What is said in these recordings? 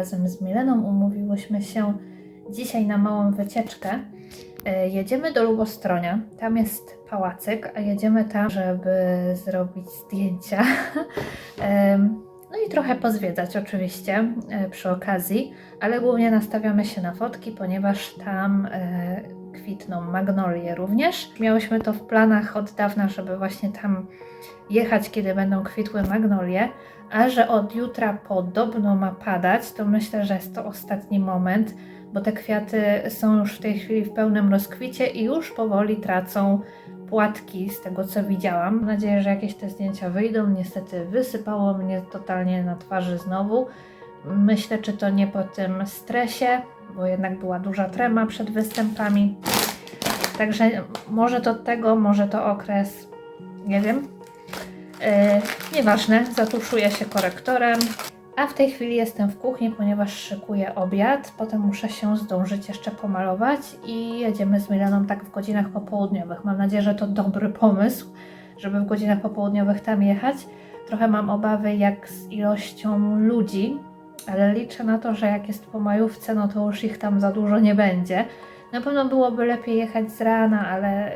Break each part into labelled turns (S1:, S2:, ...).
S1: Razem z Mileną umówiłyśmy się dzisiaj na małą wycieczkę. E, Jedziemy do Lubostronia. Tam jest pałacyk, a jedziemy tam, żeby zrobić zdjęcia. No i trochę pozwiedzać oczywiście e, przy okazji, ale głównie nastawiamy się na fotki, ponieważ tam e, kwitną magnolie również. Miałyśmy to w planach od dawna, żeby właśnie tam jechać, kiedy będą kwitły magnolie, a że od jutra podobno ma padać, to myślę, że jest to ostatni moment, bo te kwiaty są już w tej chwili w pełnym rozkwicie i już powoli tracą płatki z tego co widziałam. Mam nadzieję, że jakieś te zdjęcia wyjdą. Niestety wysypało mnie totalnie na twarzy znowu. Myślę, czy to nie po tym stresie, bo jednak była duża trema przed występami. Także może to tego, może to okres, nie wiem. Yy, nieważne, zatuszuję się korektorem. A w tej chwili jestem w kuchni, ponieważ szykuję obiad. Potem muszę się zdążyć jeszcze pomalować i jedziemy z Milaną tak w godzinach popołudniowych. Mam nadzieję, że to dobry pomysł, żeby w godzinach popołudniowych tam jechać. Trochę mam obawy jak z ilością ludzi, ale liczę na to, że jak jest po majówce, no to już ich tam za dużo nie będzie. Na pewno byłoby lepiej jechać z rana, ale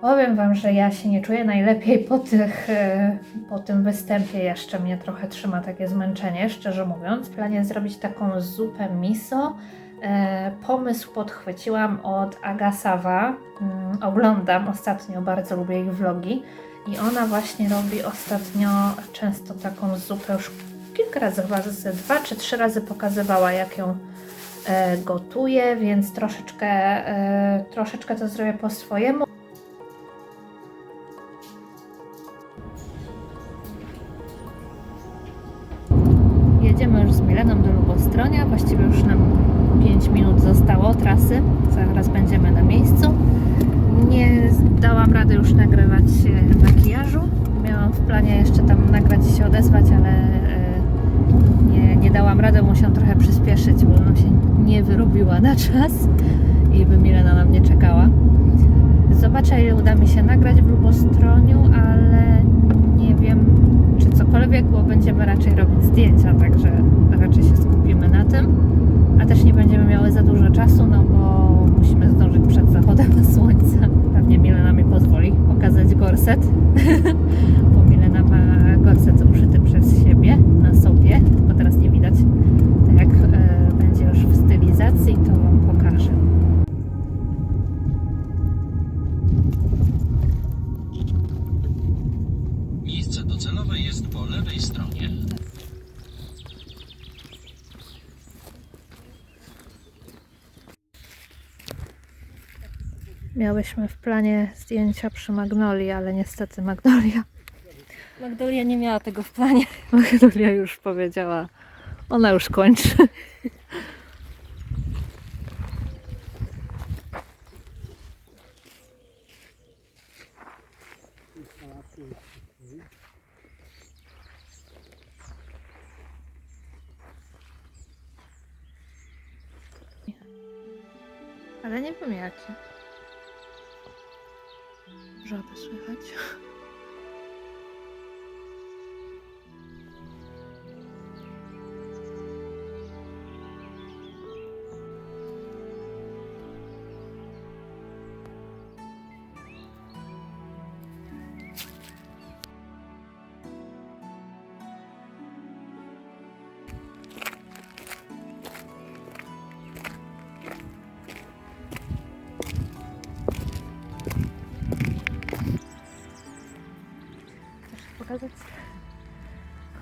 S1: powiem Wam, że ja się nie czuję najlepiej po, tych, e, po tym występie. Jeszcze mnie trochę trzyma takie zmęczenie, szczerze mówiąc. Planie zrobić taką zupę miso. E, Pomysł podchwyciłam od Agasawa. Mm, Oglądam ostatnio, bardzo lubię ich vlogi. I ona właśnie robi ostatnio często taką zupę, już kilka razy, chyba ze dwa czy trzy razy pokazywała, jak ją e, gotuje, więc troszeczkę, e, troszeczkę to zrobię po swojemu. Jedziemy już z Mileną do Lubostronia, właściwie już nam 5 minut zostało trasy, zaraz będziemy na miejscu. Nie dałam rady już nagrywać e, makijażu, miałam w planie jeszcze tam nagrać i się odezwać, ale dałam rady, musiałam trochę przyspieszyć, bo ona się nie wyrobiła na czas i by Milena na mnie czekała. Zobaczę, ile uda mi się nagrać w Lubostroniu, ale nie wiem, czy cokolwiek, bo będziemy raczej robić zdjęcia, także raczej się skupimy na tym. A też nie będziemy miały za dużo czasu, no bo musimy zdążyć przed zachodem słońca. Pewnie Milena mi pozwoli pokazać gorset, Miałyśmy w planie zdjęcia przy Magnolii, ale niestety Magnolia
S2: Magdolia nie miała tego w planie.
S1: Magnolia już powiedziała, ona już kończy. Ale nie wiem jakie. Żaby słychać.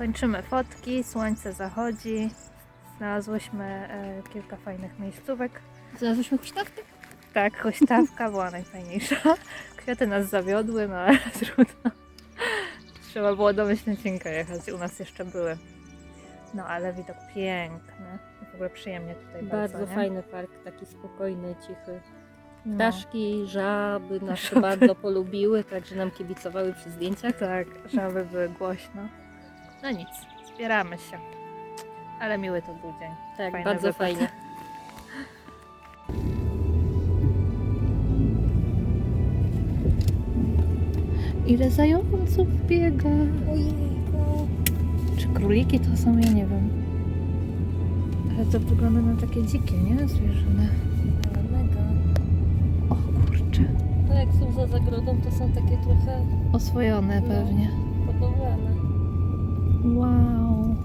S1: Kończymy fotki, słońce zachodzi. Znalazłyśmy e, kilka fajnych miejscówek.
S2: Znalazłyśmy huśtawkę?
S1: Tak, huśtawka była najfajniejsza. Kwiaty nas zawiodły, no ale trudno. Trzeba było do Myślęcinka jechać, u nas jeszcze były. No ale widok piękny. W ogóle przyjemnie tutaj bardzo,
S2: Bardzo
S1: nie?
S2: fajny park, taki spokojny, cichy.
S1: No,
S2: Ptaszki, żaby nas
S1: Żaby.
S2: bardzo polubiły, także nam kibicowały przy zdjęciach.
S1: tak, żaby były głośno. No nic, zbieramy się. Ale miły to był dzień.
S2: Tak,
S1: Fajny
S2: bardzo
S1: wypad.
S2: fajnie.
S1: Ile zająców biega?
S2: Ojejku.
S1: Czy króliki to są? Ja nie wiem. Trochę to wygląda na takie dzikie, nie? Zwierzyny.
S2: Ale mega.
S1: O kurczę.
S2: No jak są za zagrodą, to są takie trochę
S1: Oswojone
S2: No.
S1: pewnie.
S2: hodowlane.
S1: Wow.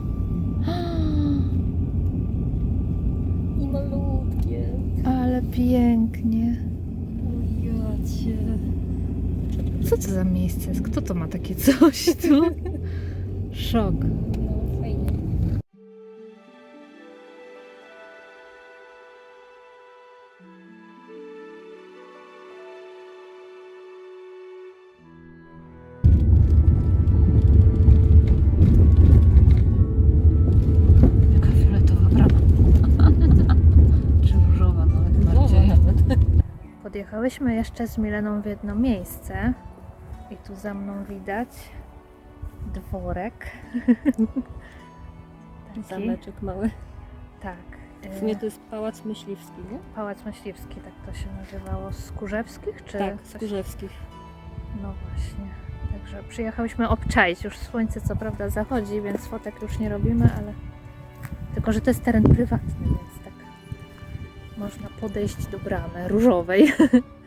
S2: I malutkie.
S1: Ale pięknie.
S2: O jacie.
S1: Co to za miejsce jest? Kto to ma takie coś tu? Szok. Podjechałyśmy jeszcze z Mileną w jedno miejsce i tu za mną widać dworek. Taki,
S2: Zameczek mały.
S1: tak.
S2: W
S1: e,
S2: sumie to jest pałac myśliwski, nie?
S1: Pałac Myśliwski, tak to się nazywało. Z Kurzewskich, czy
S2: tak,
S1: coś?
S2: z Kurzewskich.
S1: No właśnie. Także przyjechałyśmy obczaić. Już słońce co prawda zachodzi, więc fotek już nie robimy, ale tylko, że to jest teren prywatny, więc można podejść do bramy różowej.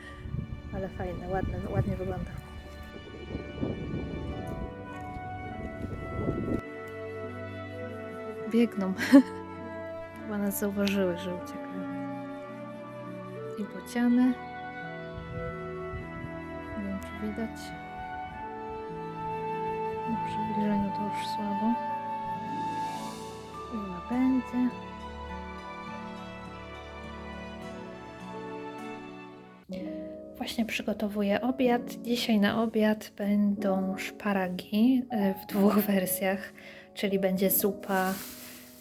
S1: ale fajne, ładne, ładnie wygląda. Biegną. Chyba nas zauważyły, że uciekamy. I bociany. Nie wiem, czy widać. Na przybliżeniu to już słabo. I łabędzie. Właśnie przygotowuję obiad. Dzisiaj na obiad będą szparagi e, w dwóch wersjach, czyli będzie zupa.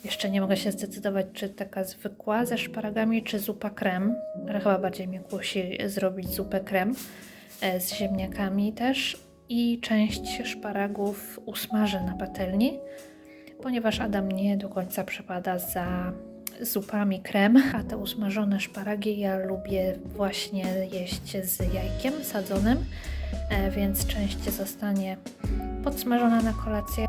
S1: Jeszcze nie mogę się zdecydować, czy taka zwykła ze szparagami, czy zupa krem, ale chyba bardziej mnie kusi zrobić zupę krem e, z ziemniakami też i część szparagów usmażę na patelni, ponieważ Adam nie do końca przepada za zupami krem, a te usmażone szparagi ja lubię właśnie jeść z jajkiem sadzonym, e, więc część zostanie podsmażona na kolację.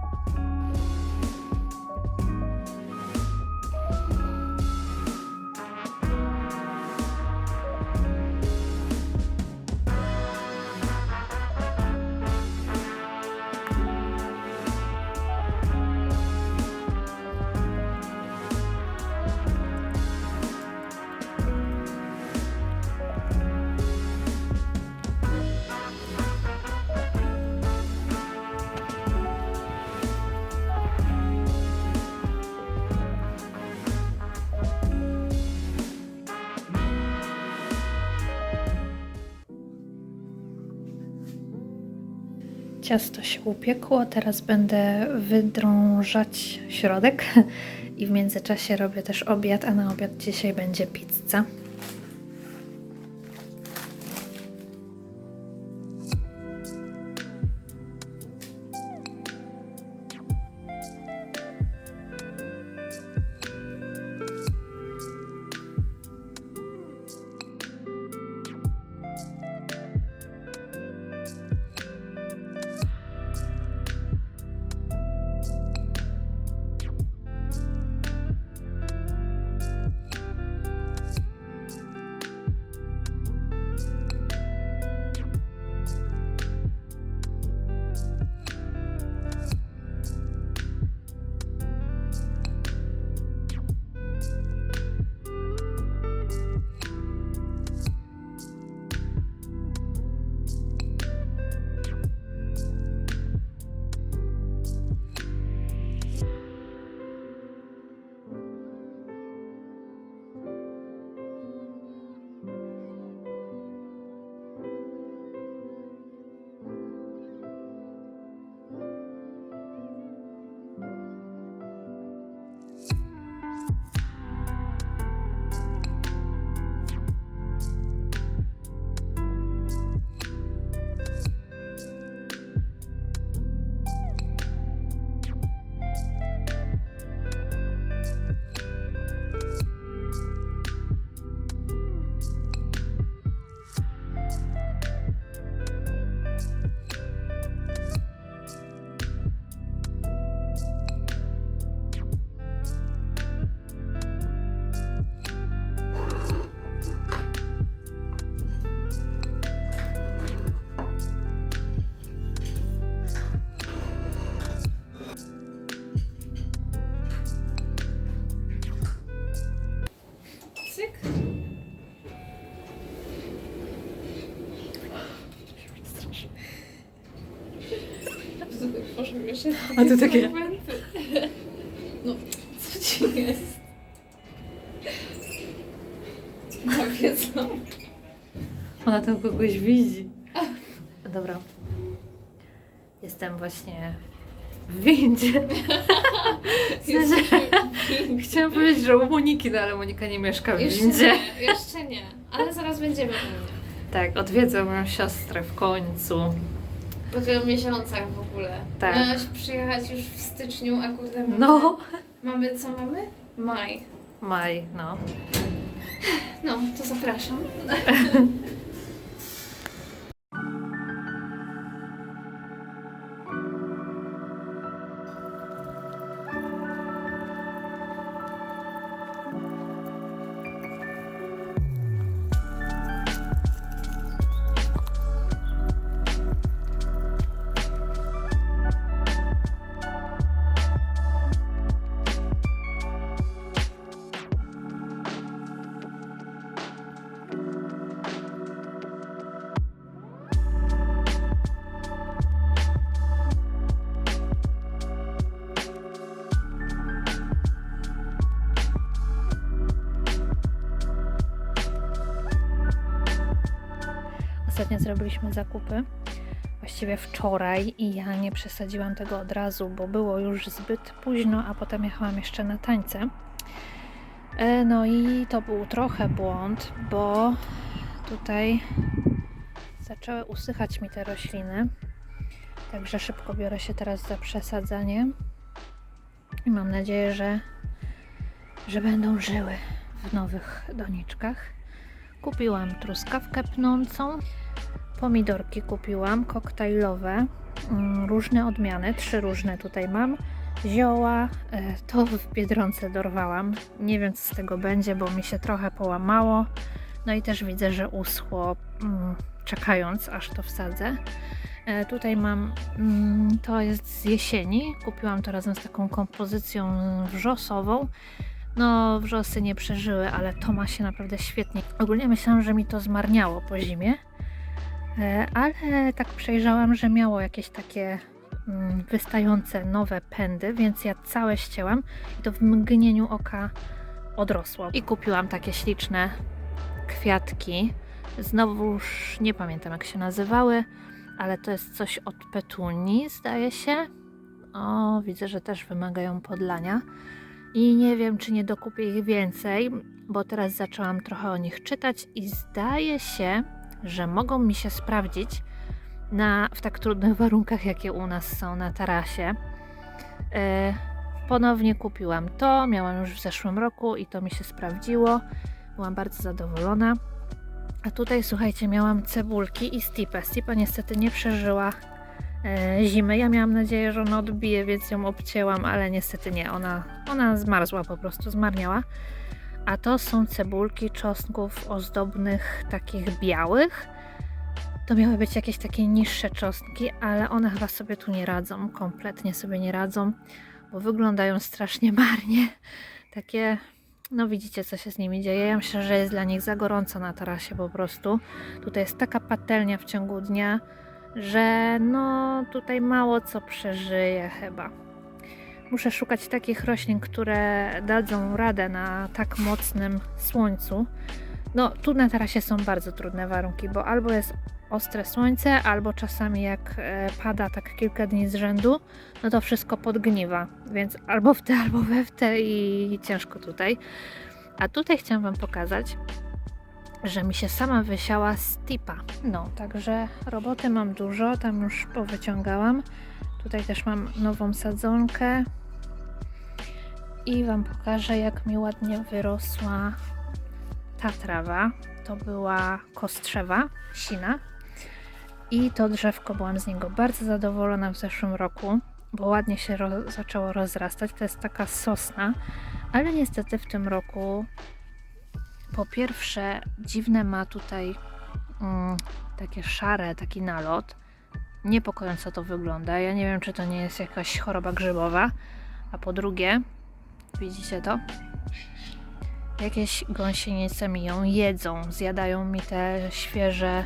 S1: Ciasto się upiekło, teraz będę wydrążać środek i w międzyczasie robię też obiad, a na obiad dzisiaj będzie pizza. A ty takie-
S3: momenty. No, co ci jest? No wiedzą.
S1: Ona tam kogoś widzi. Dobra. Jestem właśnie w windzie. W sensie, chciałam powiedzieć, że u Moniki, no ale Monika nie mieszka w
S3: Jeszcze
S1: windzie.
S3: nie, jeszcze nie. Ale zaraz będziemy u mnie.
S1: Tak, odwiedzę moją siostrę w końcu.
S3: Po tylu miesiącach w ogóle.
S1: Tak.
S3: Miałaś przyjechać już w styczniu, a kurde mamy...
S1: No.
S3: Mamy, co mamy? Maj.
S1: Maj, no.
S3: No, to zapraszam.
S1: Ostatnio zrobiliśmy zakupy. Właściwie wczoraj i ja nie przesadziłam tego od razu, bo było już zbyt późno, a potem jechałam jeszcze na tańce. E, No i to był trochę błąd, bo tutaj zaczęły usychać mi te rośliny. Także szybko biorę się teraz za przesadzanie. I mam nadzieję, że, że będą żyły w nowych doniczkach. Kupiłam truskawkę pnącą, pomidorki kupiłam, koktajlowe, mm, różne odmiany, trzy różne tutaj mam. Zioła, e, to w Biedronce dorwałam. Nie wiem co z tego będzie, bo mi się trochę połamało. No i też widzę, że uschło mm, czekając aż to wsadzę. E, Tutaj mam, mm, to jest z jesieni. Kupiłam to razem z taką kompozycją wrzosową. No, wrzosy nie przeżyły, ale to ma się naprawdę świetnie. Ogólnie myślałam, że mi to zmarniało po zimie, ale tak przejrzałam, że miało jakieś takie mm, wystające nowe pędy, więc ja całe ścięłam i to w mgnieniu oka odrosło. I kupiłam takie śliczne kwiatki. Znowuż nie pamiętam jak się nazywały, ale to jest coś od petunii, zdaje się. O, widzę, że też wymagają podlania. I nie wiem, czy nie dokupię ich więcej, bo teraz zaczęłam trochę o nich czytać i zdaje się, że mogą mi się sprawdzić na, w tak trudnych warunkach, jakie u nas są na tarasie. E, ponownie kupiłam to, miałam już w zeszłym roku i to mi się sprawdziło. Byłam bardzo zadowolona. A tutaj, słuchajcie, miałam cebulki i stipę. Stipa niestety nie przeżyła e, zimy. Ja miałam nadzieję, że ona odbije, więc ją obcięłam, ale niestety nie. Ona, ona zmarzła po prostu, zmarniała. A to są cebulki czosnków ozdobnych, takich białych. To miały być jakieś takie niższe czosnki, ale one chyba sobie tu nie radzą. Kompletnie sobie nie radzą, bo wyglądają strasznie marnie. Takie, no widzicie co się z nimi dzieje. Ja myślę, że jest dla nich za gorąco na tarasie po prostu. Tutaj jest taka patelnia w ciągu dnia, że no tutaj mało co przeżyje chyba. Muszę szukać takich roślin, które dadzą radę na tak mocnym słońcu. No tu na tarasie są bardzo trudne warunki, bo albo jest ostre słońce, albo czasami jak e, pada tak kilka dni z rzędu, no to wszystko podgniwa, więc albo w te, albo we w te i ciężko tutaj. A tutaj chciałam Wam pokazać, że mi się sama wysiała stipa. No, także roboty mam dużo, tam już powyciągałam. Tutaj też mam nową sadzonkę. I Wam pokażę, jak mi ładnie wyrosła ta trawa. To była kostrzewa, sina. I to drzewko, byłam z niego bardzo zadowolona w zeszłym roku, bo ładnie się ro- zaczęło rozrastać. To jest taka sosna, ale niestety w tym roku po pierwsze, dziwne ma tutaj mm, takie szare, taki nalot. Niepokojąco to wygląda. Ja nie wiem, czy to nie jest jakaś choroba grzybowa. A po drugie, widzicie to? Jakieś gąsienice mi ją jedzą, zjadają mi te świeże,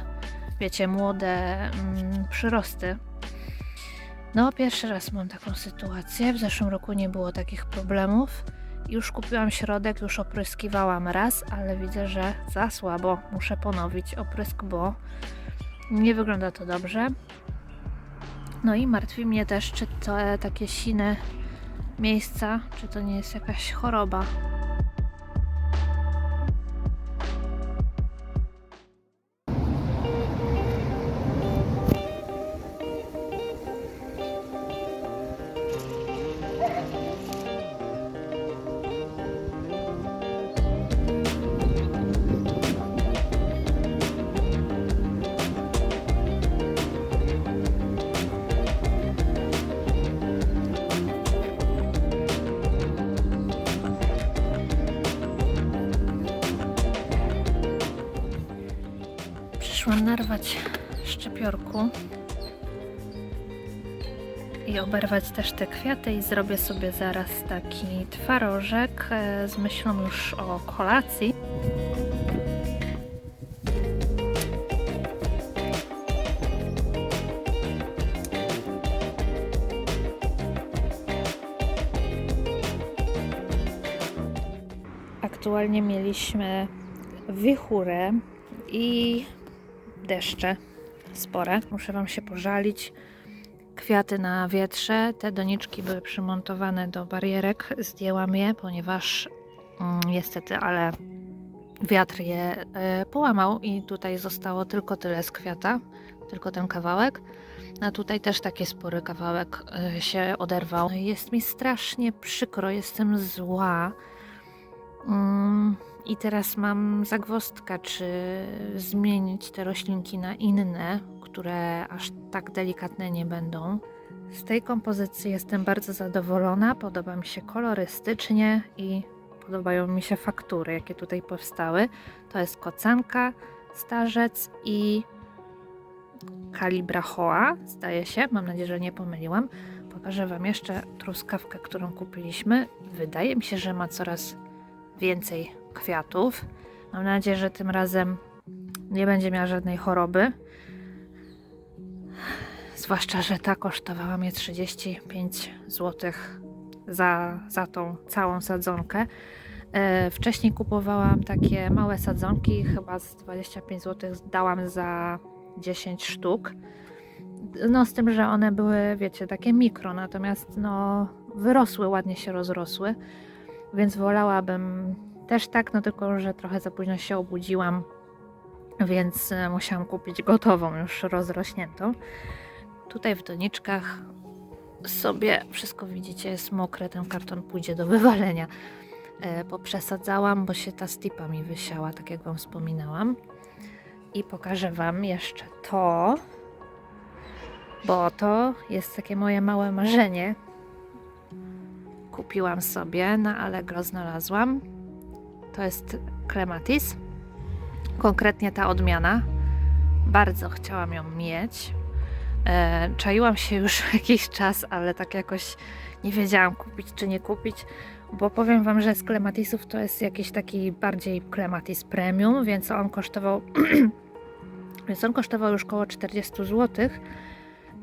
S1: wiecie, młode mm, przyrosty. No, pierwszy raz mam taką sytuację. W zeszłym roku nie było takich problemów. Już kupiłam środek, już opryskiwałam raz, ale widzę, że za słabo. Muszę ponowić oprysk, bo nie wygląda to dobrze. No i martwi mnie też, czy te takie sine miejsca, czy to nie jest jakaś choroba. Przyszłam narwać szczypiorku i oberwać też te kwiaty i zrobię sobie zaraz taki twarożek e, z myślą już o kolacji. Aktualnie mieliśmy wichurę i deszcze spore. Muszę Wam się pożalić. Kwiaty na wietrze. Te doniczki były przymontowane do barierek. Zdjęłam je, ponieważ mm, niestety, ale wiatr je e, połamał i tutaj zostało tylko tyle z kwiata, tylko ten kawałek. A tutaj też taki spory kawałek e, się oderwał. Jest mi strasznie przykro, jestem zła. Mm, I teraz mam zagwozdkę, czy zmienić te roślinki na inne, które aż tak delikatne nie będą. Z tej kompozycji jestem bardzo zadowolona, podoba mi się kolorystycznie i podobają mi się faktury, jakie tutaj powstały. To jest kocanka, starzec i kalibrachoa, zdaje się. Mam nadzieję, że nie pomyliłam. Pokażę Wam jeszcze truskawkę, którą kupiliśmy. Wydaje mi się, że ma coraz więcej kwiatów. Mam nadzieję, że tym razem nie będzie miała żadnej choroby. Zwłaszcza, że ta kosztowała mnie 35 zł za, za tą całą sadzonkę. E, wcześniej kupowałam takie małe sadzonki, chyba z 25 zł dałam za 10 sztuk. No z tym, że one były, wiecie, takie mikro, natomiast no wyrosły, ładnie się rozrosły, więc wolałabym też tak, no tylko, że trochę za późno się obudziłam, więc e, musiałam kupić gotową, już rozrośniętą. Tutaj w doniczkach sobie wszystko widzicie, jest mokre, ten karton pójdzie do wywalenia. E, poprzesadzałam, bo się ta stipa mi wysiała, tak jak Wam wspominałam. I pokażę Wam jeszcze to, bo to jest takie moje małe marzenie. Kupiłam sobie, na Allegro znalazłam. To jest Clematis. Konkretnie ta odmiana. Bardzo chciałam ją mieć. E, czaiłam się już jakiś czas, ale tak jakoś nie wiedziałam kupić czy nie kupić, bo powiem Wam, że z Clematisów to jest jakiś taki bardziej Clematis Premium, więc on kosztował więc on kosztował już około 40 zł.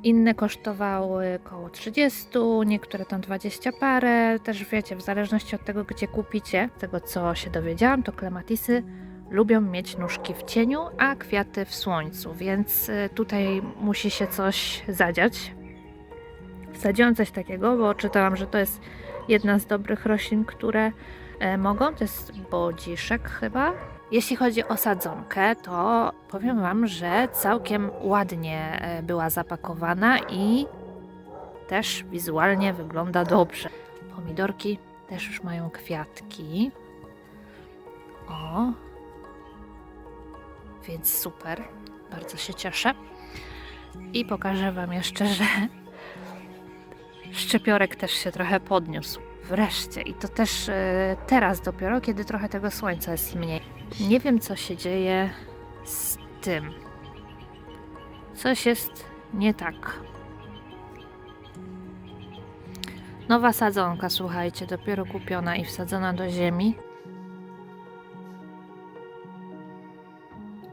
S1: Inne kosztowały około 30, niektóre tam 20 parę. Też wiecie, w zależności od tego, gdzie kupicie, tego co się dowiedziałam, to klematisy lubią mieć nóżki w cieniu, a kwiaty w słońcu, więc y, tutaj musi się coś zadziać. Wsadziłam coś takiego, bo czytałam, że to jest jedna z dobrych roślin, które e, mogą. To jest bodziszek chyba. Jeśli chodzi o sadzonkę, to powiem Wam, że całkiem ładnie e, była zapakowana i też wizualnie wygląda dobrze. Pomidorki też już mają kwiatki. O, więc super, bardzo się cieszę. I pokażę Wam jeszcze, że szczypiorek też się trochę podniósł. Wreszcie. I to też e, teraz dopiero, kiedy trochę tego słońca jest mniej. Nie wiem, co się dzieje z tym. Coś jest nie tak. Nowa sadzonka, słuchajcie, dopiero kupiona i wsadzona do ziemi.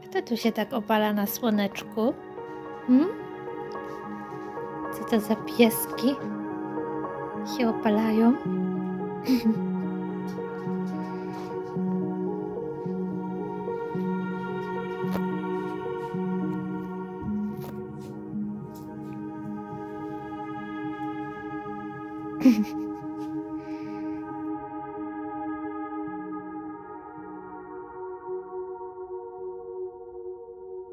S1: Kto tu się tak opala na słoneczku? Hmm? Co to za pieski się opalają?